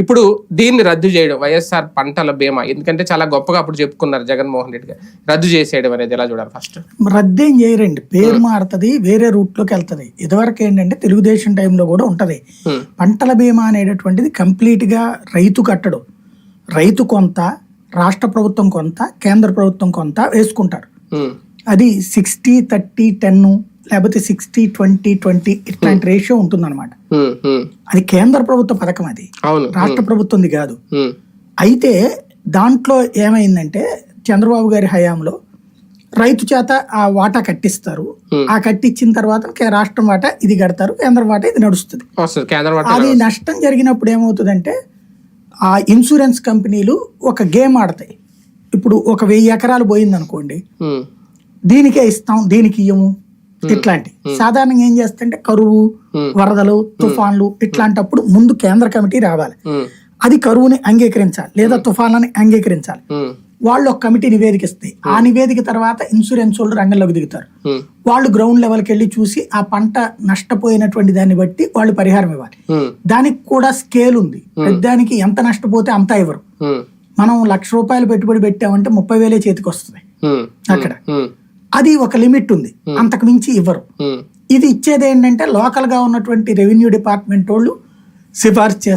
ఇప్పుడు దీన్ని రద్దు చేయడం వైఎస్ఆర్ పంటల బీమా ఎందుకంటే చాలా గొప్పగా అప్పుడు చెప్పుకున్నారు జగన్మోహన్ రెడ్డి గారు. రద్దు చేసేయడం అనేది ఎలా చూడాలి ఫస్ట్ రద్దేం చేయరండి. పేరు మారుతుంది వేరే రూట్లోకి వెళ్తుంది. ఇదివరకు ఏంటంటే తెలుగుదేశం టైంలో కూడా ఉంటది. పంటల బీమా అనేటటువంటిది complete గా రైతు కట్టడు. రైతు కొంత రాష్ట్ర ప్రభుత్వం కొంత కేంద్ర ప్రభుత్వం కొంత వేసుకుంటారు. అది సిక్స్టీ థర్టీ టెన్ లేకపోతే సిక్స్టీ ట్వంటీ ట్వంటీ ఇట్లాంటి రేషియో ఉంటుందన్నమాట. హ్మ్. హ్మ్. అది కేంద్ర ప్రభుత్వ పథకం అది. రాష్ట్ర ప్రభుత్వంది కాదు. అయితే దాంట్లో ఏమైందంటే చంద్రబాబు గారి హయాంలో రైతు చేత ఆ వాటా కట్టిస్తారు. Hmm. ఆ కట్టించిన తర్వాత రాష్ట్రం వాటా ఇది కడతారు కేంద్ర వాటా ఇది నడుస్తుంది. అది నష్టం జరిగినప్పుడు ఏమవుతుందంటే ఆ ఇన్సూరెన్స్ కంపెనీలు ఒక గేమ్ ఆడతాయి. ఇప్పుడు ఒక వెయ్యి ఎకరాలు పోయింది అనుకోండి హ్మ్. దీనికే ఇస్తాం దీనికి ఇయ్యము. ఇట్లాంటి సాధారణంగా ఏం చేస్తుంటే కరువు. వరదలు తుఫాన్లు ఇట్లాంటప్పుడు ముందు కేంద్ర కమిటీ రావాలి. అది కరువుని అంగీకరించాలి లేదా తుఫాన్లని అంగీకరించాలి. వాళ్ళు ఒక కమిటీ నివేదిక ఇస్తాయి ఆ నివేదిక తర్వాత ఇన్సూరెన్స్ వాళ్ళు రంగంలోకి దిగుతారు. వాళ్ళు గ్రౌండ్ లెవెల్కి వెళ్ళి చూసి ఆ పంట నష్టపోయినటువంటి దాన్ని బట్టి వాళ్ళు పరిహారం ఇవ్వాలి. దానికి కూడా స్కేల్ ఉంది దానికి ఎంత నష్టపోతే అంతా ఇవ్వరు. మనం లక్ష రూపాయలు పెట్టుబడి పెట్టామంటే ముప్పై వేలే చేతికి వస్తుంది. అక్కడ. అది ఒక లిమిట్ ఉంది. అంతకు మించి ఇవ్వరు. హ్మ్. ఇది ఇచ్చేది ఏంటంటే లోకల్గా ఉన్నటువంటి రెవెన్యూ డిపార్ట్మెంట్ వాళ్ళు సిఫార్సు చేస్తారు